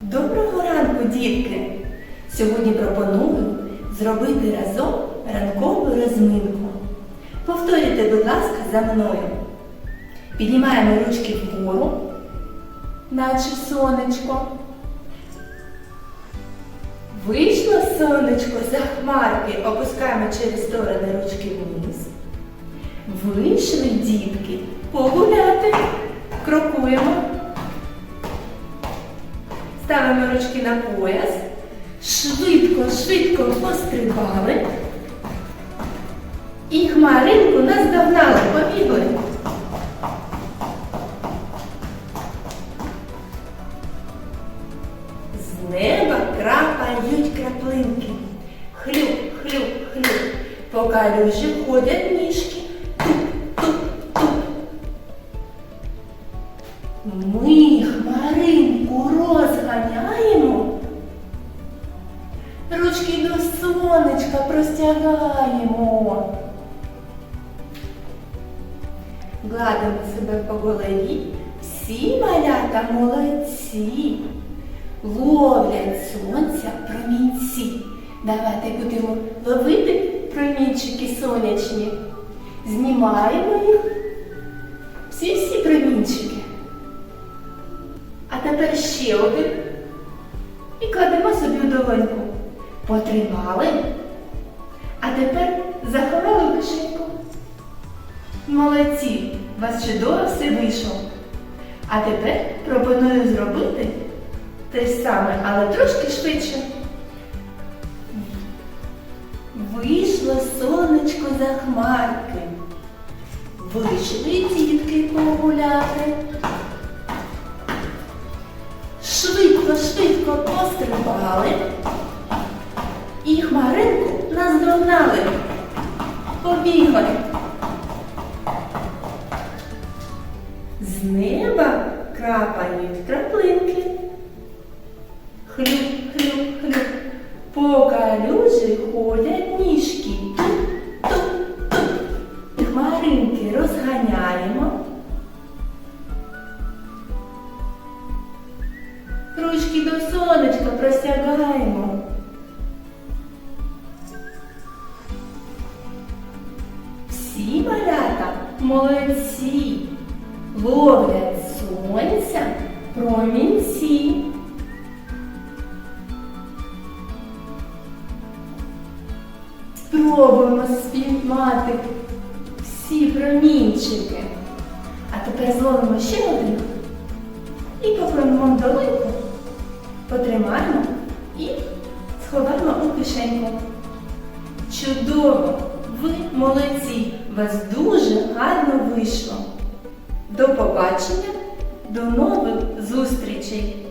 Доброго ранку, дітки! Сьогодні пропоную зробити разом ранкову розминку. Повторюйте, будь ласка, за мною. Піднімаємо ручки вгору, наче сонечко. Вийшло сонечко за хмарки, опускаємо через сторони ручки вниз. Вийшли дітки погуляти. Крокуємо. Ставимо ручки на пояс. Швидко, швидко пострибали. І хмаринку наздогнали, побігли. З неба крапають краплинки. Хлюп, хлюп, хлюп. По калюжі ходять ніжки. Простягаємо. Гладимо себе по голові. Всі малята молодці. Ловлять сонця промінці. Давайте будемо ловити промінчики сонячні. Знімаємо їх. Всі-всі промінчики. А тепер ще один. І кладемо собі в долоньку. Потримали. А тепер заховали кишеньку. Молодці! У вас чудово все вийшло. А тепер пропоную зробити те саме, але трошки швидше. Вийшло сонечко за хмарки. Вийшли дітки погуляти. Швидко, швидко пострибали і хмаринку наздогнали. Побігли. З неба крапають краплинки. Хлюп, хлюп, хлюп. По калюжі ходять ніжки. Туп. Хмаринки розганяємо. Ручки до сонечка простягаємо. Всі малята молодці, ловлять сонця промінці. Спробуємо спіймати всі промінчики. А тепер зловимо ще один і попробуємо долинку, потримаємо і сховаємо у кишеньку. Чудово! Ви молодці! Вас дуже гарно вийшло. До побачення, до нових зустрічей!